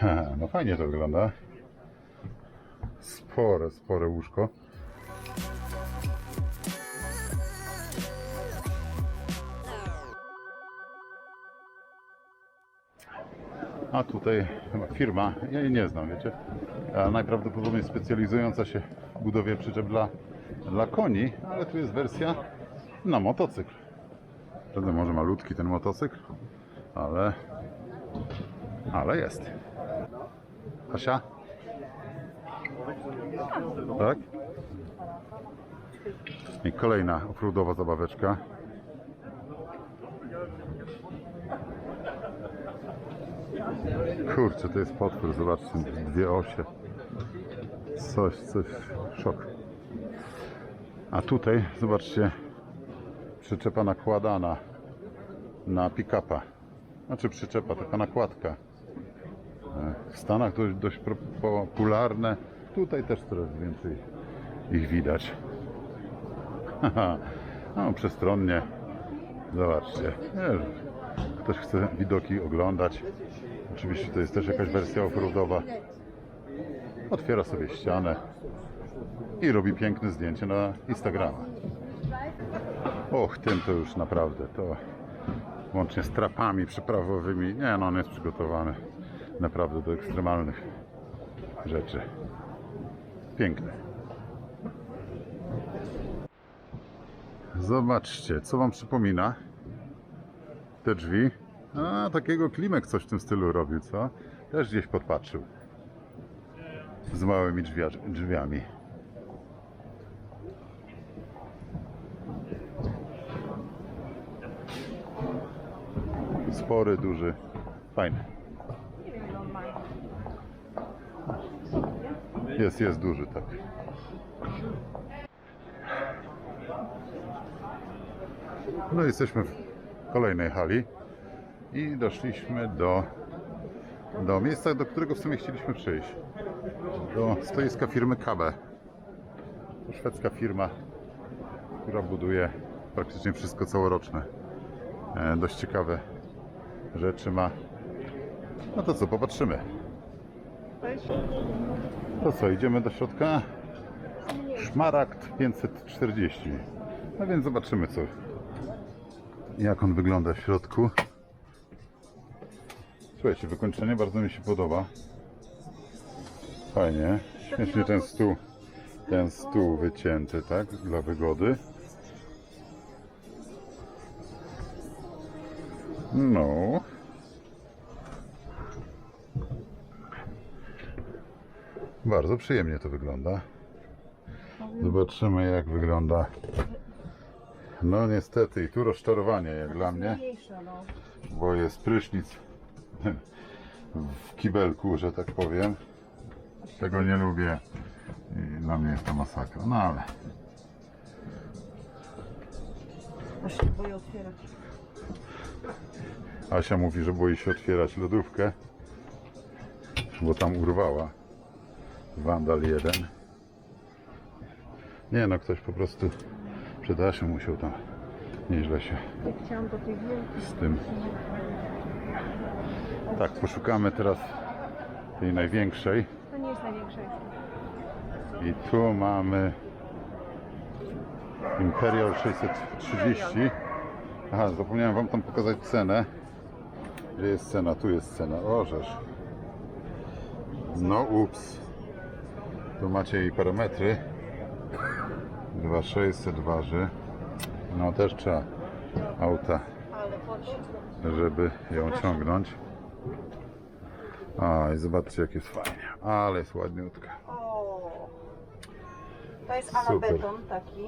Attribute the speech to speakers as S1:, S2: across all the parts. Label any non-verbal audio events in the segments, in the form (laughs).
S1: (laughs) No fajnie to wygląda. Spore, spore łóżko. A tutaj firma, ja jej nie znam, wiecie, najprawdopodobniej specjalizująca się w budowie przyczep dla, dla koni, ale tu jest wersja na motocykl. Prawda, może malutki ten motocykl, ale, ale jest. Asia? Tak? I kolejna offroadowa zabaweczka. Kurczę, to jest potwór, zobaczcie, dwie osie. Coś, coś, szok. A tutaj, zobaczcie, przyczepa nakładana na pick-upa. Znaczy przyczepa, taka nakładka. W Stanach to dość pro- popularne. Tutaj też coraz więcej ich widać. (laughs) No, przestronnie. Zobaczcie. Ktoś chce widoki oglądać. Oczywiście to jest też jakaś wersja offroadowa. Otwiera sobie ścianę i robi piękne zdjęcie na Instagrama. Och, tym to już naprawdę to łącznie z trapami przyprawowymi. Nie, no on jest przygotowany naprawdę do ekstremalnych rzeczy. Piękny. Zobaczcie, co wam przypomina te drzwi. A, takiego Klimek coś w tym stylu robił, co? Też gdzieś podpatrzył. Z małymi drzwia, drzwiami. Spory, duży, fajny. Jest, jest duży, tak. No jesteśmy w kolejnej hali i doszliśmy do, do miejsca, do którego w sumie chcieliśmy przyjść. Do stoiska firmy Kabe. To szwedzka firma, która buduje praktycznie wszystko całoroczne. E, dość ciekawe rzeczy ma. No to co, popatrzymy. To co, idziemy do środka? Szmaragd 540. No więc zobaczymy co, jak on wygląda w środku. Słuchajcie, wykończenie bardzo mi się podoba. Fajnie. Śmiesznie ten stół, ten stół wycięty, tak? Dla wygody. No. Bardzo przyjemnie to wygląda. Zobaczymy jak wygląda. No niestety i tu rozczarowanie jak dla mnie,
S2: no.
S1: bo jest prysznic w kibelku, że tak powiem. Tego nie lubię i dla mnie jest to masakra. No ale
S2: Aż się boję otwierać.
S1: Asia mówi, że boi się otwierać lodówkę, bo tam urwała. Wandal jeden. Nie no, ktoś po prostu przed Asią musiał tam nieźle się z tym. Tak, poszukamy teraz tej największej.
S2: To nie jest największa jeszcze.
S1: I tu mamy Imperial 630. Aha, zapomniałem Wam tam pokazać cenę. Gdzie jest cena? Tu jest cena. O, żeż. No ups. Tu macie jej parametry. 2600 waży. No też trzeba auta, żeby ją ciągnąć. A, i zobaczcie jak jest fajnie. Ale jest ładniutka.
S2: To jest ala
S1: Super.
S2: beton taki.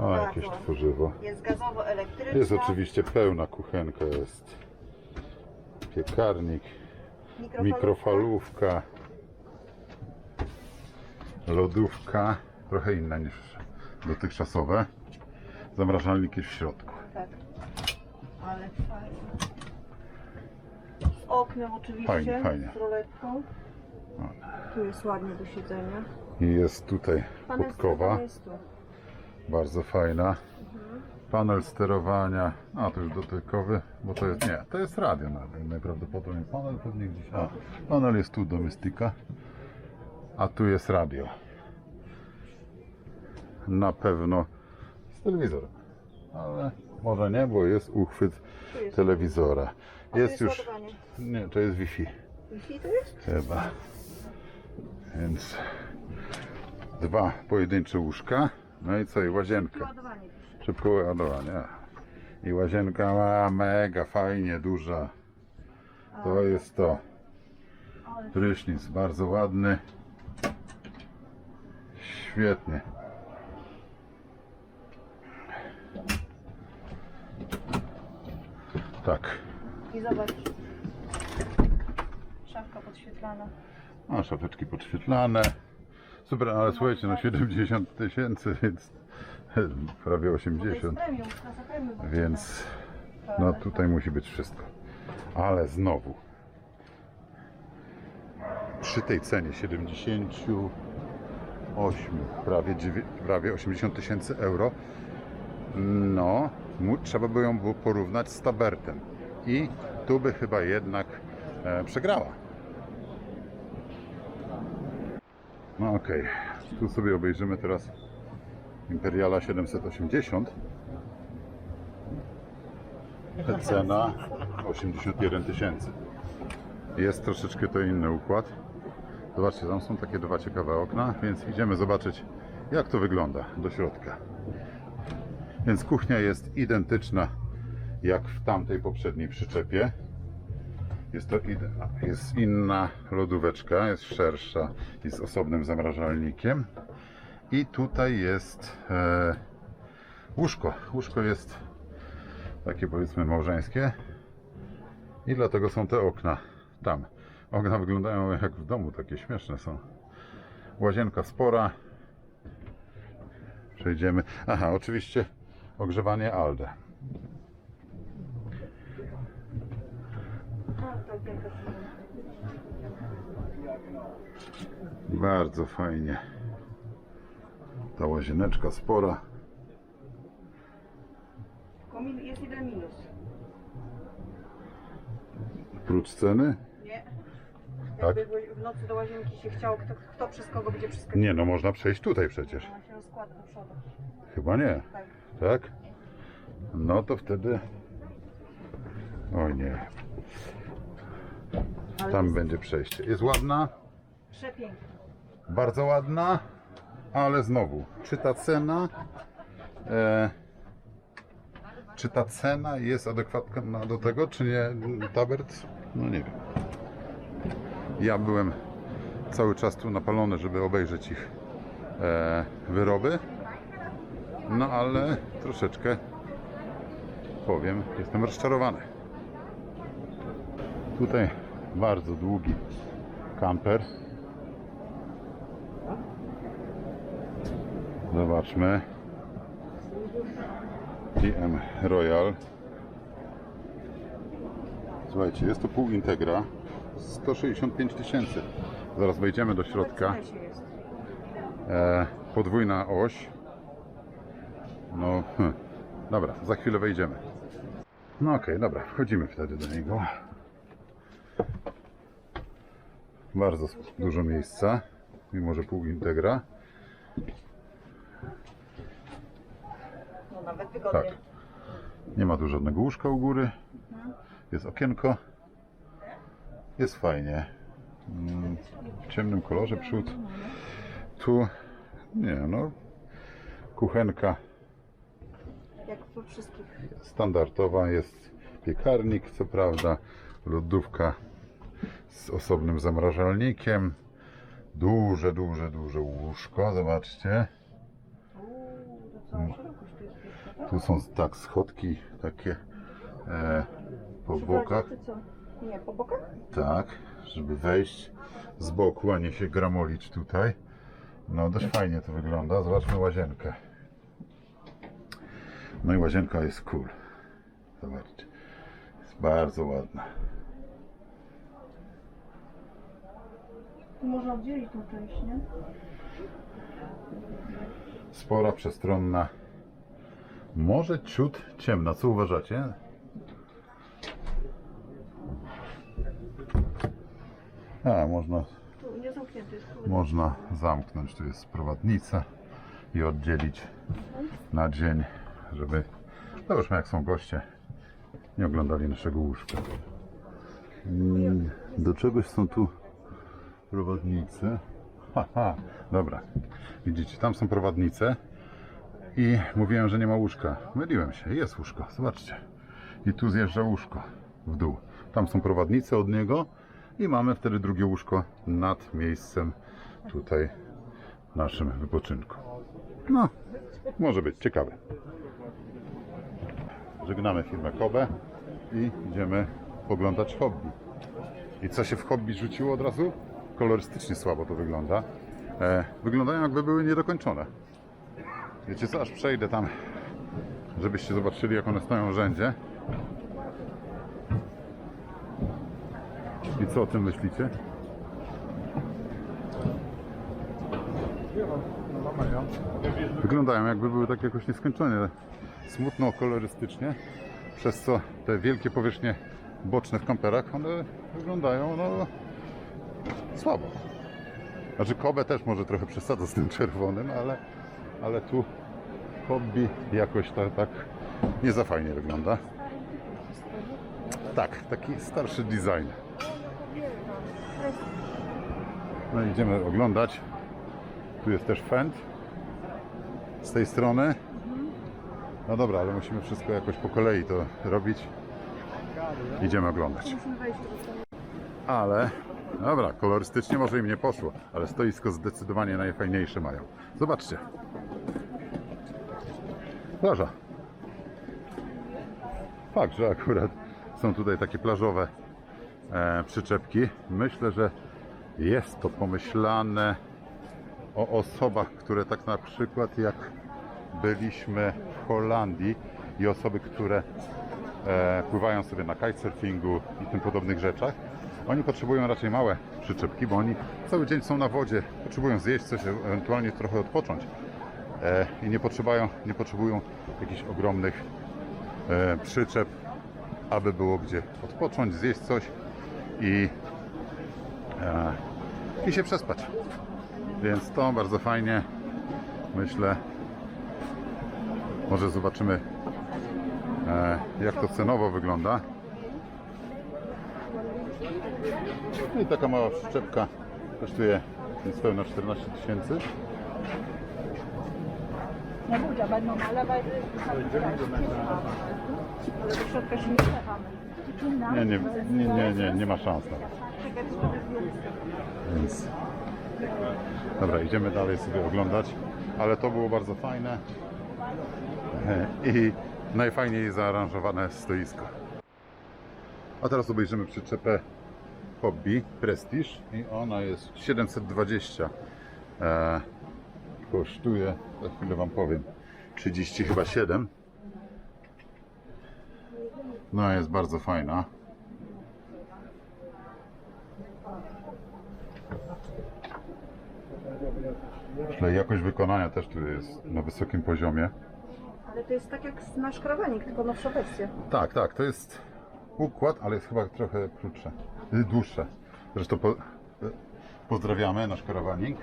S1: O,
S2: Tak,
S1: jakieś
S2: ładnie.
S1: tworzywo.
S2: Jest gazowo-elektryczna.
S1: Jest oczywiście pełna kuchenka, jest piekarnik,
S2: mikrofalówka.
S1: mikrofalówka, lodówka, trochę inna niż dotychczasowe. Zamrażalnik jest w środku.
S2: Tak. Ale fajnie. Z oknem oczywiście.
S1: Fajnie, fajnie.
S2: Z roletką. Tu jest ładnie do siedzenia.
S1: I jest tutaj podkowa,
S2: jest tu.
S1: bardzo fajna. Panel sterowania, a to już dotykowy, bo to jest, nie, to jest radio nawet, najprawdopodobniej panel pewnie gdzieś, a panel jest tu do Mystika, a tu jest radio. Na pewno z telewizorem, ale może nie, bo jest uchwyt
S2: jest.
S1: telewizora.
S2: A
S1: Jest
S2: jest
S1: już,
S2: ładowanie.
S1: nie, to jest Wi-Fi
S2: Wi-Fi to jest?
S1: chyba, więc dwa pojedyncze łóżka, no i co, i łazienka.
S2: Ładowanie.
S1: Szybko ładowanie. I łazienka ma mega fajnie duża. To jest to. Prysznic bardzo ładny. Świetnie. Tak.
S2: I zobacz. Szafka podświetlana.
S1: A szafeczki podświetlane. Super, ale słuchajcie, no 70 tysięcy, więc (laughs) prawie
S2: To jest
S1: 80.
S2: premium, klasa premium.
S1: Więc no tutaj musi być wszystko. Ale znowu przy tej cenie 78, prawie, prawie 80 tysięcy euro, no trzeba by ją było porównać z Tabertem. I tu by chyba jednak e, przegrała. No okej, tu sobie obejrzymy teraz Imperiala 780. Cena 81 tysięcy. Jest troszeczkę to inny układ. Zobaczcie, tam są takie dwa ciekawe okna, więc idziemy zobaczyć jak to wygląda do środka. Więc kuchnia jest identyczna jak w tamtej poprzedniej przyczepie. Jest to ide- jest inna lodóweczka, jest szersza i z osobnym zamrażalnikiem. I tutaj jest e, łóżko. Łóżko jest takie powiedzmy małżeńskie i dlatego są te okna tam. Okna wyglądają jak w domu, takie śmieszne są. Łazienka spora. Przejdziemy. Aha, oczywiście ogrzewanie ALDE. Bardzo fajnie. Ta łazieneczka spora.
S2: Tylko min- jest jeden minus.
S1: Prócz ceny? Tak?
S2: Jakby w nocy do łazienki się chciało, kto, kto przez kogo będzie przeskakiwał.
S1: Nie, no można przejść tutaj przecież.
S2: Ona się rozkłada do przodu.
S1: Chyba nie.
S2: Tak.
S1: Tak? No to wtedy. Oj nie.
S2: Ale
S1: Tam
S2: jest
S1: będzie przejście. Jest ładna,
S2: przepięknie.
S1: bardzo ładna, ale znowu, czy ta cena. E, czy ta cena jest adekwatna do tego, czy nie? Tabert? No nie wiem. Ja byłem cały czas tu napalony, żeby obejrzeć ich e, wyroby. No ale troszeczkę powiem, jestem rozczarowany. Tutaj bardzo długi kamper. Zobaczmy. DM Royal. Słuchajcie, jest to pół integra. 165 tysięcy. Zaraz wejdziemy do środka. E, podwójna oś. No, hm. dobra, za chwilę wejdziemy. No okej, dobra, wchodzimy wtedy do niego. Bardzo dużo miejsca, mimo że pół integra.
S2: No nawet wygodnie.
S1: Tak. Nie ma tu żadnego łóżka u góry. Jest okienko. Jest fajnie. Mm, W ciemnym kolorze przód. Tu, nie no, kuchenka
S2: Jak we wszystkich.
S1: standardowa jest piekarnik, co prawda, lodówka z osobnym zamrażalnikiem, duże, duże, duże łóżko, zobaczcie.
S2: Tu
S1: są tak schodki takie e, po bokach?
S2: Nie, po bokach?
S1: tak, żeby wejść z boku, a nie się gramolić tutaj. No dość fajnie to wygląda, zobaczmy łazienkę. No i łazienka jest cool. Zobaczcie, jest bardzo ładna.
S2: Tu można oddzielić tą część, nie?
S1: Spora, przestronna, Może ciut ciemna, co uważacie? A, można,
S2: Tu nie zamknięty jest.
S1: można zamknąć. Tu jest prowadnica i oddzielić na dzień, żeby, zobaczmy jak są goście, nie oglądali naszego łóżka. Mm, Do czegoś są tu prowadnice. Haha, dobra. Widzicie, tam są prowadnice i mówiłem, że nie ma łóżka. Myliłem się, jest łóżko, zobaczcie. I tu zjeżdża łóżko w dół. Tam są prowadnice od niego i mamy wtedy drugie łóżko nad miejscem tutaj naszym wypoczynku. No, może być ciekawe. Żegnamy firmę Kobe i idziemy poglądać hobby. I co się w hobby rzuciło od razu? Kolorystycznie słabo to wygląda. E, wyglądają jakby były niedokończone. Wiecie co, aż przejdę tam, żebyście zobaczyli jak one stoją rzędzie. I co o tym myślicie? Wyglądają jakby były tak jakoś nieskończone. Smutno kolorystycznie, przez co te wielkie powierzchnie boczne w kamperach, one wyglądają no słabo. Znaczy Kobe też może trochę przesadza z tym czerwonym, ale, ale tu hobby jakoś tak, tak nie za fajnie wygląda. Tak, taki starszy design. No idziemy oglądać. Tu jest też Fend z tej strony. No dobra, ale musimy wszystko jakoś po kolei to robić. Idziemy oglądać. Ale, dobra, kolorystycznie może im nie poszło, ale stoisko zdecydowanie najfajniejsze mają. Zobaczcie. Plaża. Fakt, że akurat są tutaj takie plażowe e, przyczepki. Myślę, że jest to pomyślane o osobach, które tak na przykład jak byliśmy w Holandii i osoby, które e, pływają sobie na kitesurfingu i tym podobnych rzeczach. Oni potrzebują raczej małe przyczepki, bo oni cały dzień są na wodzie, potrzebują zjeść coś, ewentualnie trochę odpocząć. E, I nie potrzebują, nie potrzebują jakichś ogromnych e, przyczep, aby było gdzie odpocząć, zjeść coś i, e, i się przespać. Więc to bardzo fajnie. Myślę, może zobaczymy, e, jak to cenowo wygląda. No I taka mała przyczepka kosztuje niespełna 14 tysięcy.
S2: Ale do środka się nie.
S1: Nie, nie, nie, nie, ma szans na Więc dobra, idziemy dalej sobie oglądać, ale to było bardzo fajne (laughs) i najfajniej zaaranżowane stoisko. A teraz obejrzymy przyczepę Hobby Prestige i ona jest 720. E, kosztuje, za chwilę Wam powiem, 30 chyba 7. No jest bardzo fajna. Myślę, jakość wykonania też tu jest na wysokim poziomie.
S2: Ale to jest tak jak nasz krawanik, tylko nowsza wersja.
S1: Tak, tak, to jest układ, ale jest chyba trochę krótsze, y, dłuższe. Zresztą po, y, pozdrawiamy nasz karawanik.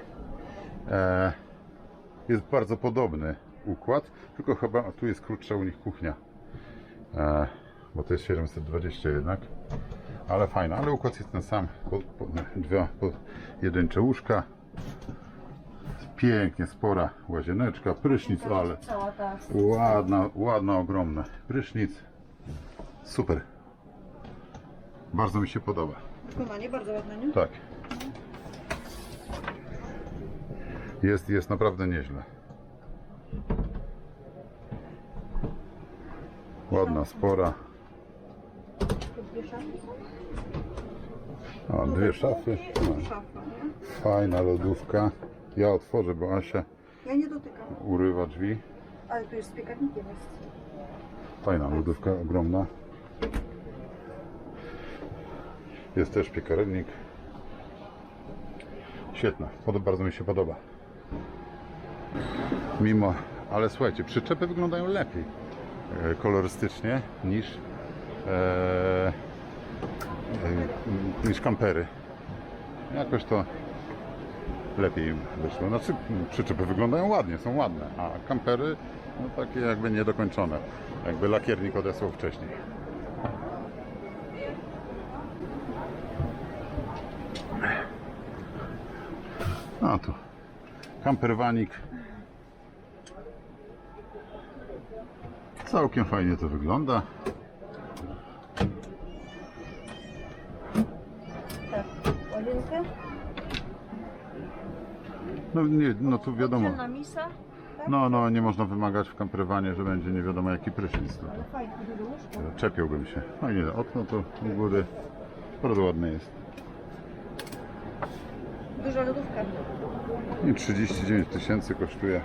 S1: E, jest bardzo podobny układ, tylko chyba tu jest krótsza u nich kuchnia. E, bo to jest 720 jednak. Ale fajna, ale układ jest ten sam. Po, po, dwa pojedyncze łóżka. Pięknie spora łazieneczka, prysznic, ale Ładna, ładna, ogromna. Prysznic. Super. Bardzo mi się podoba.
S2: wykonanie bardzo ładne, nie?
S1: Tak. Jest, jest naprawdę nieźle. Ładna, spora. O, dwie szafy. Fajna lodówka. Ja otworzę, bo Asia
S2: Ja nie dotykam.
S1: urywa drzwi.
S2: Ale tu jest z piekarnikiem jest.
S1: Fajna lodówka, ogromna. Jest też piekarnik. Świetna, Pod- bardzo mi się podoba. Mimo, ale słuchajcie, przyczepy wyglądają lepiej. e, kolorystycznie niż e, e, niż kampery. Jakoś to lepiej wyszło. Znaczy przyczepy wyglądają ładnie, są ładne, a kampery no, takie jakby niedokończone. Jakby lakiernik odesłał wcześniej. A tu kamperwanik. Całkiem fajnie to wygląda.
S2: Tak, łazienkę.
S1: No, nie, no tu wiadomo.
S2: Misa. Tak?
S1: No, no, nie można wymagać w kamperwanie, że będzie nie wiadomo jaki prysznic. Tu.
S2: Ale fajnie.
S1: Czepiałbym się. Fajnie, okno to u góry bardzo ładne jest.
S2: Duża lodówka.
S1: I 39 tysięcy kosztuje.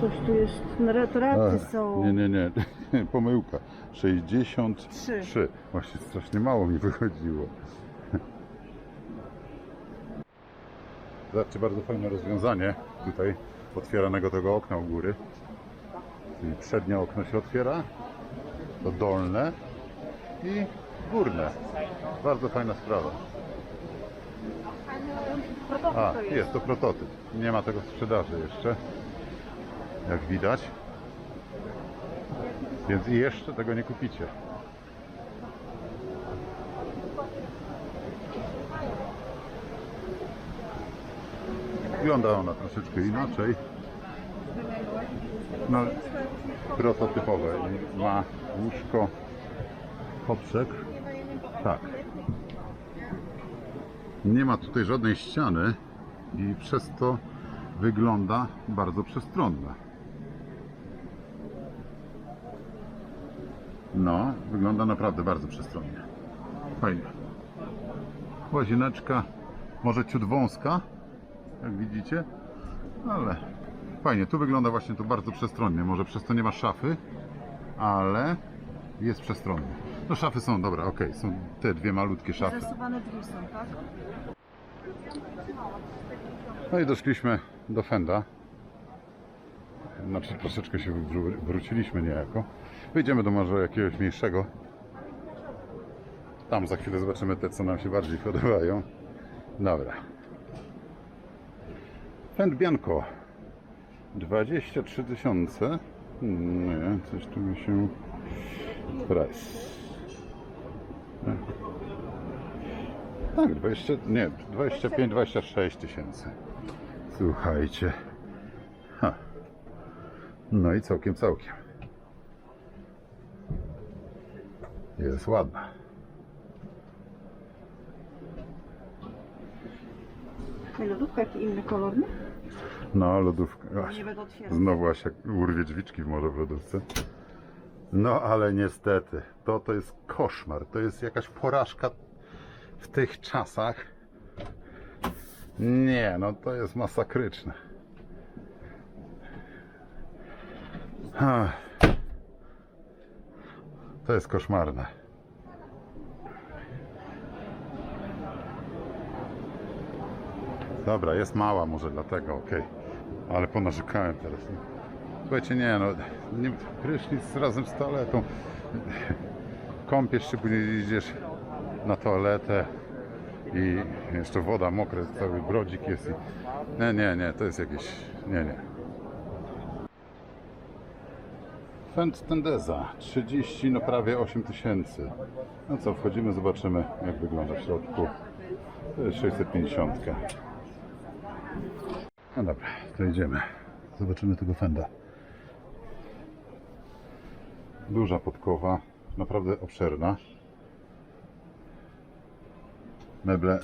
S2: Coś tu jest, no są.
S1: nie, nie, nie. (laughs) Pomyłka. 63.
S2: Trzy.
S1: Właśnie strasznie mało mi wychodziło. (laughs) Zobaczcie, bardzo fajne rozwiązanie tutaj otwieranego tego okna u góry. Czyli przednie okno się otwiera, to dolne i górne. Bardzo fajna sprawa. A,
S2: jest.
S1: to prototyp. Nie ma tego sprzedaży jeszcze. Jak widać. Więc jeszcze tego nie kupicie. Wygląda ona troszeczkę inaczej. No, prototypowe. Ma łóżko, poprzek. Tak. Nie ma tutaj żadnej ściany i przez to wygląda bardzo przestronne. No, wygląda naprawdę bardzo przestronnie. Fajnie. Łazieneczka, może ciut wąska, jak widzicie, ale fajnie. Tu wygląda właśnie to bardzo przestronnie. Może przez to nie ma szafy, ale jest przestronnie. No szafy są, dobra, okej, są te dwie malutkie szafy.
S2: Zasuwane drzwi są, tak?
S1: No i doszliśmy do Fenda. Znaczy troszeczkę się wró- wróciliśmy niejako. Wyjdziemy do może jakiegoś mniejszego. Tam za chwilę zobaczymy te, co nam się bardziej podobają. Dobra. Bianco. 23 tysiące. Nie, coś tu mi się... Price. Tak, 20, nie, 25, 26 tysięcy. Słuchajcie. Ha. No i całkiem, całkiem. Jest ładna.
S2: Lodówka jaki inny kolor, nie?
S1: No, lodówka.
S2: Nie będę otwierać.
S1: znowu Asia urwie drzwiczki może w lodówce. No, ale niestety, to to jest koszmar. To jest jakaś porażka w tych czasach. Nie, no to jest masakryczne. Ach. To jest koszmarne. Dobra, jest mała może dlatego, okej. Ale ponarzekałem teraz. Słuchajcie, nie no, nie, prysznic razem z toaletą. Kąpiesz się, później idziesz na toaletę i jeszcze woda mokra, cały brodzik jest. I... Nie, nie, nie, to jest jakieś... Nie, nie. Fend Tendeza, 30, no prawie 8 tysięcy. No co, wchodzimy, zobaczymy jak wygląda w środku. To jest 650. No dobra, to idziemy. Zobaczymy tego Fenda. Duża podkowa, naprawdę obszerna. Meble.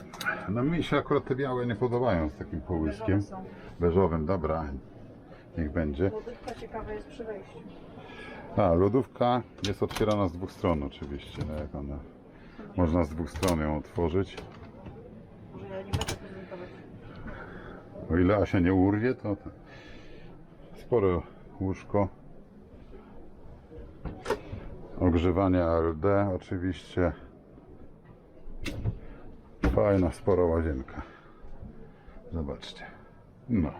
S1: No mi się akurat te białe nie podobają z takim połyskiem. Beżowym, dobra. Niech będzie.
S2: Ciekawa jest przy wejściu.
S1: A, lodówka jest otwierana z dwóch stron oczywiście. No jak ona... Można z dwóch stron ją otworzyć.
S2: Może ja nie będę prezentować.
S1: O ile Asia nie urwie, to to spore łóżko. Ogrzewanie ALD oczywiście. Fajna, spora łazienka. Zobaczcie. No.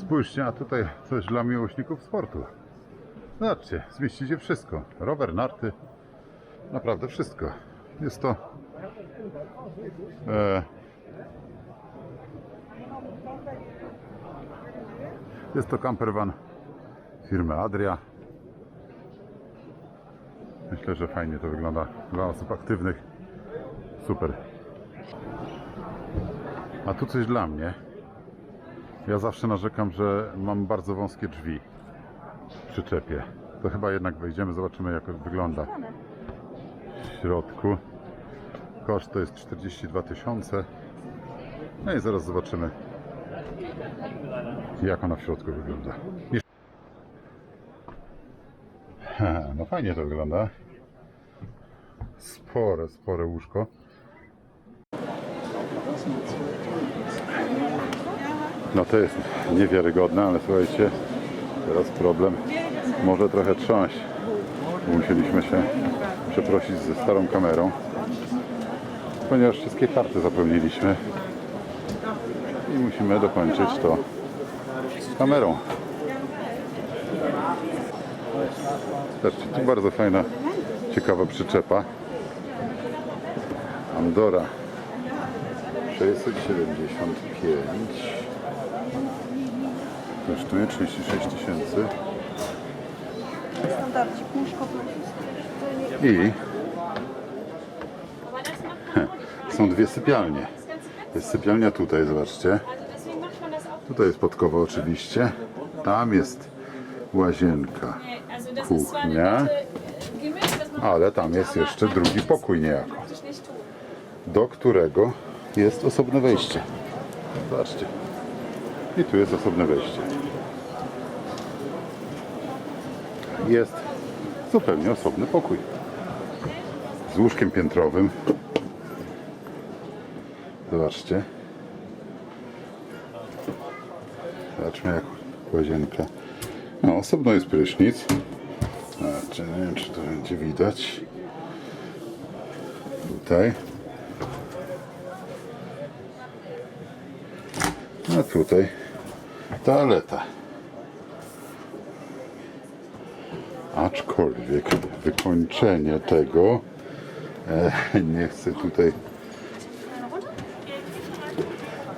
S1: Spójrzcie, a tutaj coś dla miłośników sportu. Zobaczcie, zmieścicie wszystko. Rower, narty, naprawdę wszystko. Jest to e, jest to campervan firmy Adria. Myślę, że fajnie to wygląda dla osób aktywnych. Super. A tu coś dla mnie. Ja zawsze narzekam, że mam bardzo wąskie drzwi w przyczepie. To chyba jednak wejdziemy, zobaczymy jak wygląda w środku. Koszt to jest 42 tysiące. No i zaraz zobaczymy jak ona w środku wygląda. (laughs) No fajnie to wygląda. Spore, spore łóżko. No to jest niewiarygodne, ale słuchajcie, teraz problem może trochę trząść. Musieliśmy się przeprosić ze starą kamerą, ponieważ wszystkie karty zapełniliśmy i musimy dokończyć to kamerą. Zobaczcie, tu bardzo fajna, ciekawa przyczepa. Andora 675 kosztuje 36 tysięcy
S2: Standardzik,
S1: i (laughs) są dwie sypialnie. Jest sypialnia tutaj, zobaczcie. Tutaj jest podkowa oczywiście. Tam jest łazienka, Kuchnia. ale tam jest jeszcze drugi pokój niejako, do którego jest osobne wejście. Zobaczcie. I tu jest osobne wejście. Jest zupełnie osobny pokój. Z łóżkiem piętrowym. Zobaczcie. Zobaczmy jak łazienka. No, osobno jest prysznic. Zobaczcie, nie wiem czy to będzie widać. Tutaj. A tutaj toaleta. Aczkolwiek wykończenie tego e, nie chcę tutaj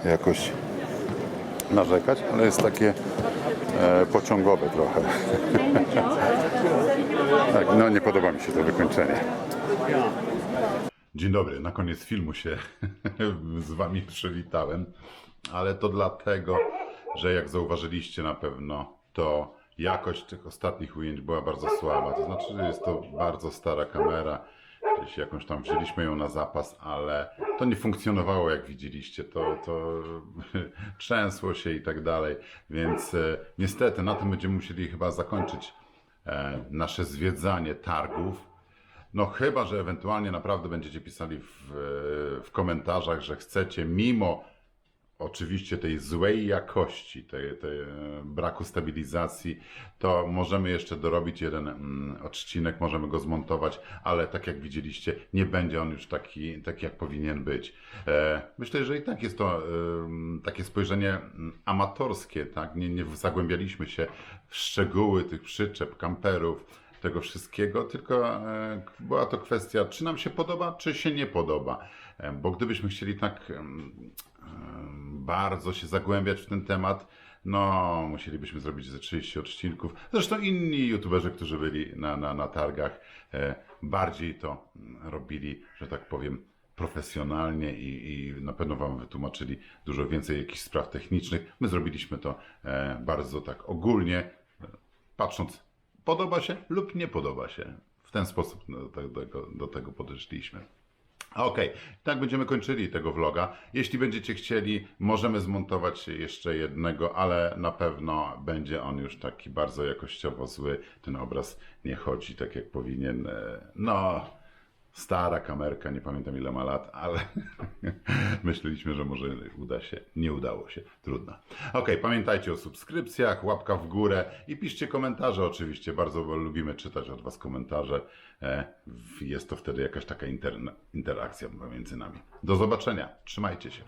S1: jakoś narzekać, ale jest takie e, pociągowe trochę. (laughs) tak, no nie podoba mi się to wykończenie. Dzień dobry, na koniec filmu się (laughs) z Wami przywitałem, ale to dlatego, że jak zauważyliście na pewno, to jakość tych ostatnich ujęć była bardzo słaba. To znaczy, że jest to bardzo stara kamera, gdzieś jakąś tam wzięliśmy ją na zapas, ale to nie funkcjonowało jak widzieliście, to, to (laughs) trzęsło się i tak dalej, więc e, niestety na tym będziemy musieli chyba zakończyć e, nasze zwiedzanie targów. No chyba, że ewentualnie naprawdę będziecie pisali w, w komentarzach, że chcecie mimo oczywiście tej złej jakości, tej, tej e, braku stabilizacji, to możemy jeszcze dorobić jeden mm, odcinek, możemy go zmontować, ale tak jak widzieliście, nie będzie on już taki, taki jak powinien być. E, myślę, że i tak jest to em, takie spojrzenie mm, amatorskie, tak? Nie, nie zagłębialiśmy się w szczegóły tych przyczep, kamperów, tego wszystkiego, tylko e, była to kwestia, czy nam się podoba, czy się nie podoba. E, Bo gdybyśmy chcieli tak em, bardzo się zagłębiać w ten temat, no musielibyśmy zrobić ze 30 odcinków. Zresztą inni youtuberzy, którzy byli na, na, na targach, e, bardziej to robili, że tak powiem, profesjonalnie i, i na pewno Wam wytłumaczyli dużo więcej jakichś spraw technicznych. My zrobiliśmy to e, bardzo tak ogólnie, patrząc, podoba się lub nie podoba się. W ten sposób do tego, do tego podeszliśmy. Okej, tak będziemy kończyli tego vloga. Jeśli będziecie chcieli, możemy zmontować jeszcze jednego, ale na pewno będzie on już taki bardzo jakościowo zły. Ten obraz nie chodzi tak jak powinien. E, No, Stara kamerka, nie pamiętam ile ma lat, ale (laughs) myśleliśmy, że może uda się. Nie udało się. Trudno. Ok, pamiętajcie o subskrypcjach, łapka w górę i piszcie komentarze oczywiście. Bardzo lubimy czytać od Was komentarze. E, Jest to wtedy jakaś taka interakcja pomiędzy nami. Do zobaczenia. Trzymajcie się.